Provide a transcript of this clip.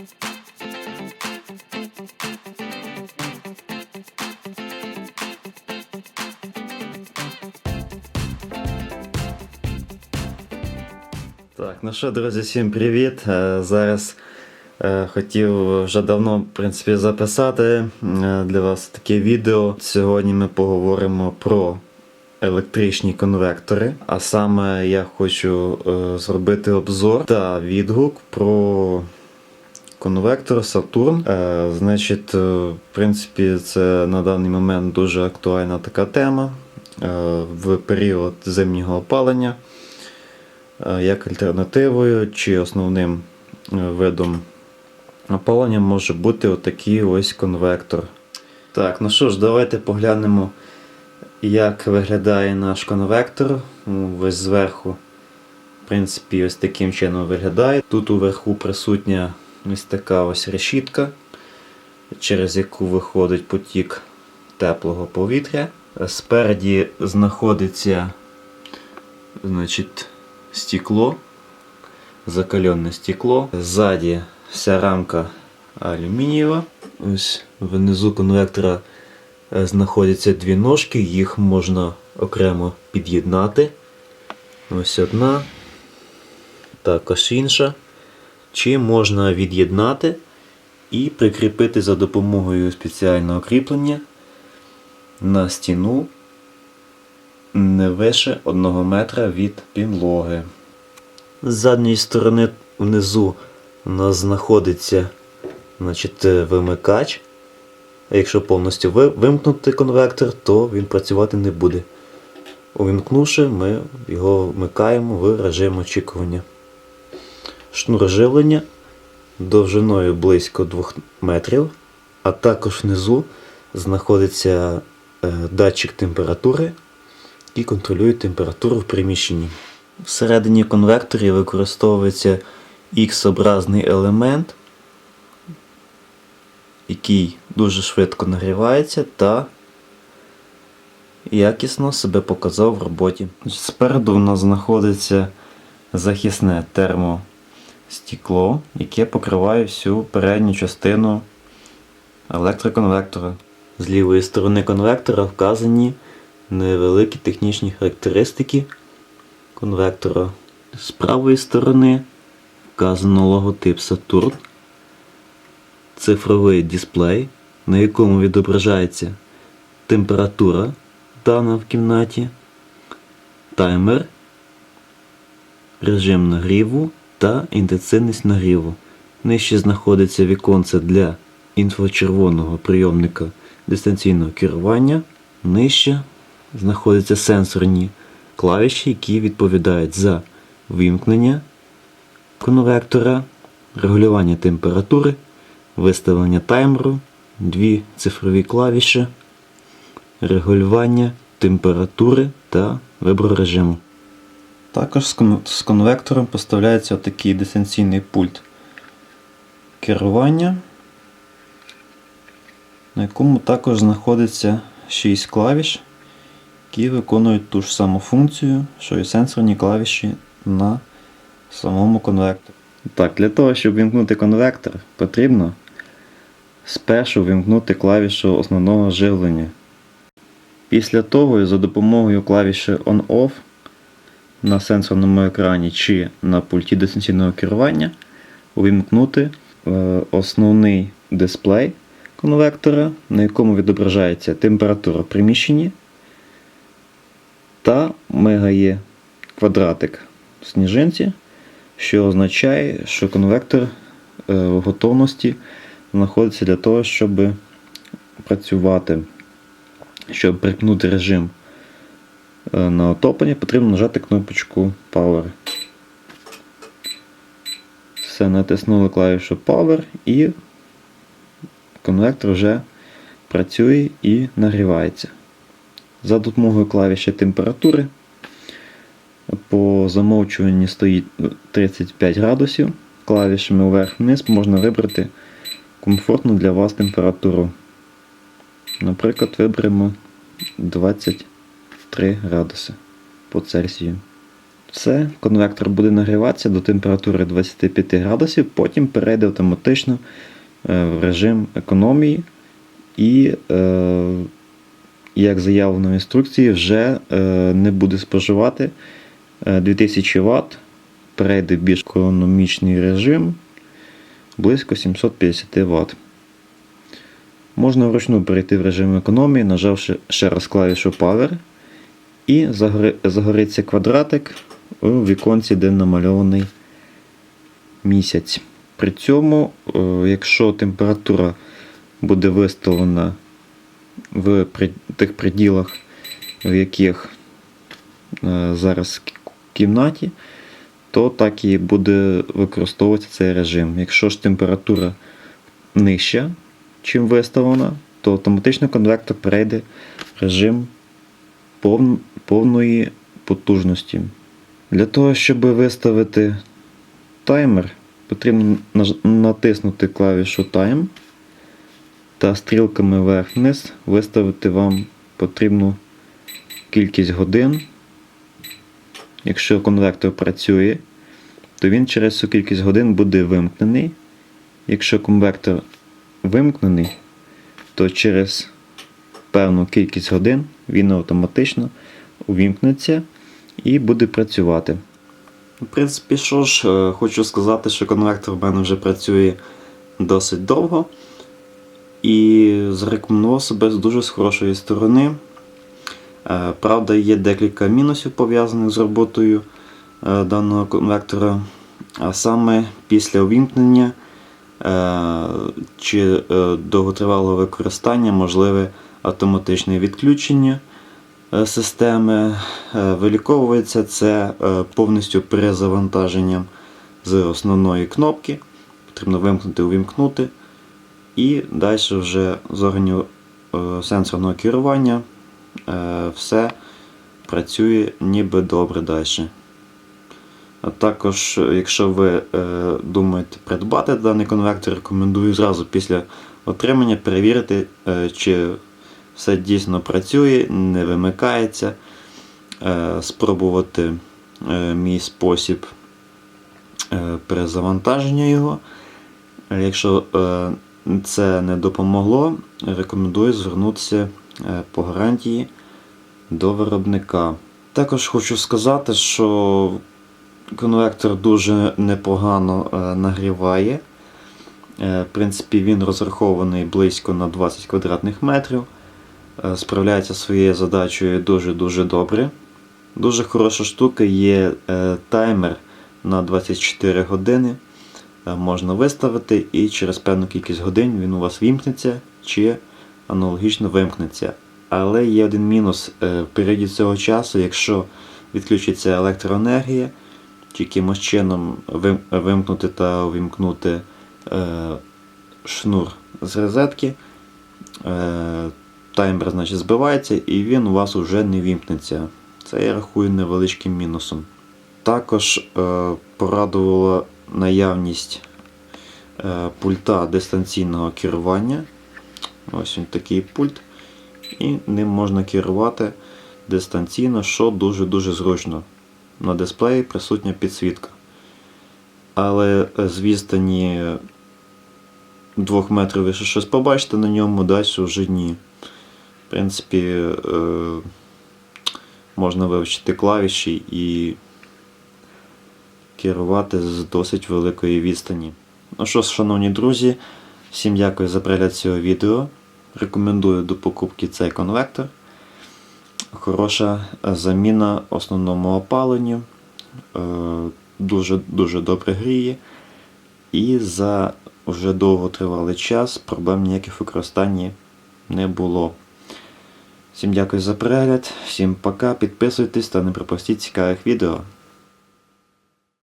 Так, ну що, друзі, всім привіт. Е, Зараз е, хотів вже давно в принципі, записати е, для вас таке відео. Сьогодні ми поговоримо про електричні конвектори. А саме я хочу зробити обзор та відгук про конвектор Saturn. Е, Значить, е, в принципі, це на даний момент дуже актуальна така тема е, в період зимнього опалення е, як альтернативою чи основним е, видом опалення може бути отакий ось конвектор. Так, ну що ж, давайте поглянемо, як виглядає наш конвектор. Ну, Ось зверху, в принципі, ось таким чином виглядає. Тут уверху присутня ось така ось решітка, через яку виходить потік теплого повітря. Спереді знаходиться значить, стекло, закаленне стекло. Ззаді вся рамка алюмінієва. Ось внизу конвектора е, знаходяться дві ножки, їх можна окремо під'єднати. Ось одна, також інша. Чи можна від'єднати і прикріпити за допомогою спеціального кріплення на стіну не вище 1 метра від підлоги. З задньої сторони внизу у нас знаходиться значить, е, вимикач. Якщо повністю вимкнути конвектор, то він працювати не буде. Увімкнувши, ми його вмикаємо в режим очікування. Шнур живлення довжиною близько 2 метрів, а також внизу знаходиться е, датчик температури, який контролює температуру в приміщенні. Всередині конвекторів використовується X-образний елемент, який дуже швидко нагрівається та якісно себе показав в роботі. Спереду у нас знаходиться захисне термостекло, яке покриває всю передню частину електроконвектора. З лівої сторони конвектора вказані невеликі технічні характеристики конвектора. З правої сторони вказано логотип Saturn, цифровий дисплей, на якому відображається температура дана в кімнаті, таймер, режим нагріву та інтенсивність нагріву. Нижче знаходиться віконце для інфрачервоного прийомника дистанційного керування. Нижче знаходяться сенсорні клавіші, які відповідають за вимкнення конвектора, регулювання температури, виставлення таймеру, дві цифрові клавіші, регулювання температури та вибору режиму. Також з конвектором поставляється такий дистанційний пульт керування, на якому також знаходиться 6 клавіш, які виконують ту ж саму функцію, що і сенсорні клавіші на самому конвекторі. Так, для того, щоб вимкнути конвектор, потрібно спершу вимкнути клавішу основного живлення. Після того за допомогою клавіші On-Off на сенсорному екрані чи на пульті дистанційного керування увімкнути е, основний дисплей конвектора, на якому відображається температура в приміщенні та мигає квадратик в сніжинці, що означає, що конвектор е, в готовності знаходиться для того, щоб працювати. Щоб припнути режим на отоплення, потрібно нажати кнопочку Power. Все, натиснули клавішу Power і конвектор вже працює і нагрівається. За допомогою клавіші температури по замовчуванні стоїть 35 градусів. Клавішами вверх-вниз можна вибрати комфортну для вас температуру. Наприклад, виберемо 23 градуси по Цельсію. Все, конвектор буде нагріватися до температури 25 градусів, потім перейде автоматично е, в режим економії і, е, як заявлено в інструкції, вже е, не буде споживати е, 2000 Вт, перейде в більш економічний режим близько 750 Вт. Можна вручну перейти в режим економії, нажавши ще раз клавішу Power, і загори- загориться квадратик у віконці, де намальований місяць. При цьому, е, якщо температура буде виставлена в тих приділах, в яких е, зараз в кімнаті, то так і буде використовуватися цей режим. Якщо ж температура нижча, чим виставлена, то автоматично конвектор перейде в режим повної потужності. Для того, щоб виставити таймер, потрібно натиснути клавішу Time та стрілками вверх-вниз виставити вам потрібну кількість годин. Якщо конвектор працює, то він через цю кількість годин буде вимкнений. Якщо конвектор вимкнений, то через певну кількість годин він автоматично увімкнеться і буде працювати. В принципі, що ж, е, хочу сказати, що конвектор в мене вже працює досить довго і зарекомендував себе з дуже з хорошої сторони. Е, Правда, є декілька мінусів пов'язаних з роботою е, даного конвектора, а саме після увімкнення чи довготривалого використання можливе автоматичне відключення е, системи. Е, Виліковується це е, повністю перезавантаженням з основної кнопки. Потрібно вимкнути, увімкнути. І далі вже з органів сенсорного керування все працює ніби добре далі. А також, якщо ви думаєте придбати даний конвектор, рекомендую зразу після отримання перевірити, чи все дійсно працює, не вимикається, е, спробувати е, мій спосіб е, перезавантаження його. Якщо це не допомогло, рекомендую звернутися по гарантії до виробника. Також хочу сказати, що конвектор дуже непогано нагріває. В принципі, він розрахований близько на 20 квадратних метрів. Е, Справляється своєю задачею дуже-дуже добре. Дуже хороша штука є е, таймер на 24 години. Е, Можна виставити і через певну кількість годин він у вас вімкнеться чи аналогічно вимкнеться. Але є один мінус в періоді цього часу, якщо відключиться електроенергія, чи якимось чином вим- вимкнути та увімкнути шнур з розетки, таймер значить, збивається і він у вас вже не вімкнеться. Це я рахую невеличким мінусом. Також е, порадувала наявність е, пульта дистанційного керування. Ось він такий пульт. І ним можна керувати дистанційно, що дуже-дуже зручно. На дисплеї присутня підсвітка. Але е, з відстані 2 метрів ви щось побачите на ньому, далі вже ні. В принципі, е, можна вивчити клавіші і керувати з досить великої відстані. Ну що ж, шановні друзі, всім дякую за перегляд цього відео. Рекомендую до покупки цей конвектор. Хороша заміна основному опаленню. Е, Дуже дуже добре гріє. І за вже довготривалий час проблем ніяких використанні не було. Всім дякую за перегляд, всім пока, підписуйтесь та не пропустіть цікавих відео.